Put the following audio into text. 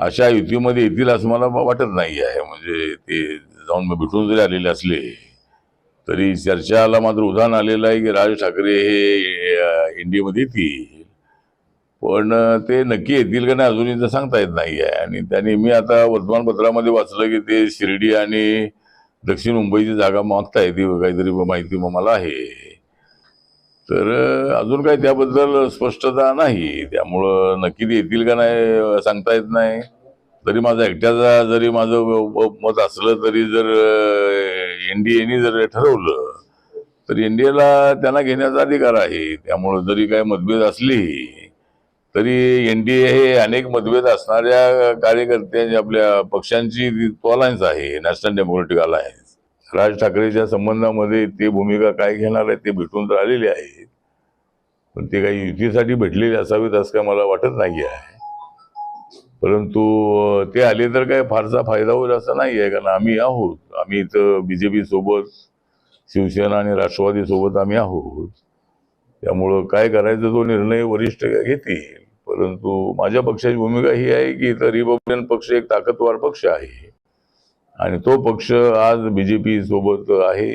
अशा युतीमध्ये येतील असं मला वाटत नाही आहे. म्हणजे ते जाऊन भेटून जरी आलेले असले तरी चर्चाला मात्र उदाहरण आलेलं आहे की राज ठाकरे हे इंडियामध्ये येतील. पण ते नक्की येतील का नाही अजूनही सांगता येत नाही आहे. आणि त्याने मी आता वर्तमानपत्रामध्ये वाचलं की ते शिर्डी आणि दक्षिण मुंबईची जागा मागता येते काहीतरी माहिती मग मला आहे. तर अजून काही त्याबद्दल स्पष्टता नाही. त्यामुळं नक्की येतील का नाही सांगता येत नाही. तरी माझा एकट्याचा जरी माझं मत असलं तरी जर एनडीएने जर ठरवलं तर एनडीएला त्यांना घेण्याचा अधिकार आहे. त्यामुळं जरी काही मतभेद असली तरी एनडीए हे अनेक मतभेद असणाऱ्या कार्यकर्त्यांची आपल्या पक्षांची अलायन्स आहे नॅशनल डेमोक्रेटिक अलायन्स. राज ठाकरेच्या संबंधामध्ये ते भूमिका काय घेणार आहे ते भेटून तर आलेले आहेत. पण ते काही युतीसाठी भेटलेले असावेत असं काय मला वाटत नाही आहे परंतु ते आले तर काय फारसा फायदा होईल असं नाही आहे कारण आम्ही आहोत. आम्ही इथं बी जे पी सोबत शिवसेना आणि राष्ट्रवादी सोबत आम्ही आहोत. त्यामुळं काय करायचं तो निर्णय वरिष्ठ घेतील. परंतु माझ्या पक्षाची भूमिका ही आहे की इथं रिपब्लिकन पक्ष एक ताकदवार पक्ष आहे. आणि तो पक्ष आज बी जे पी सोबत आहे.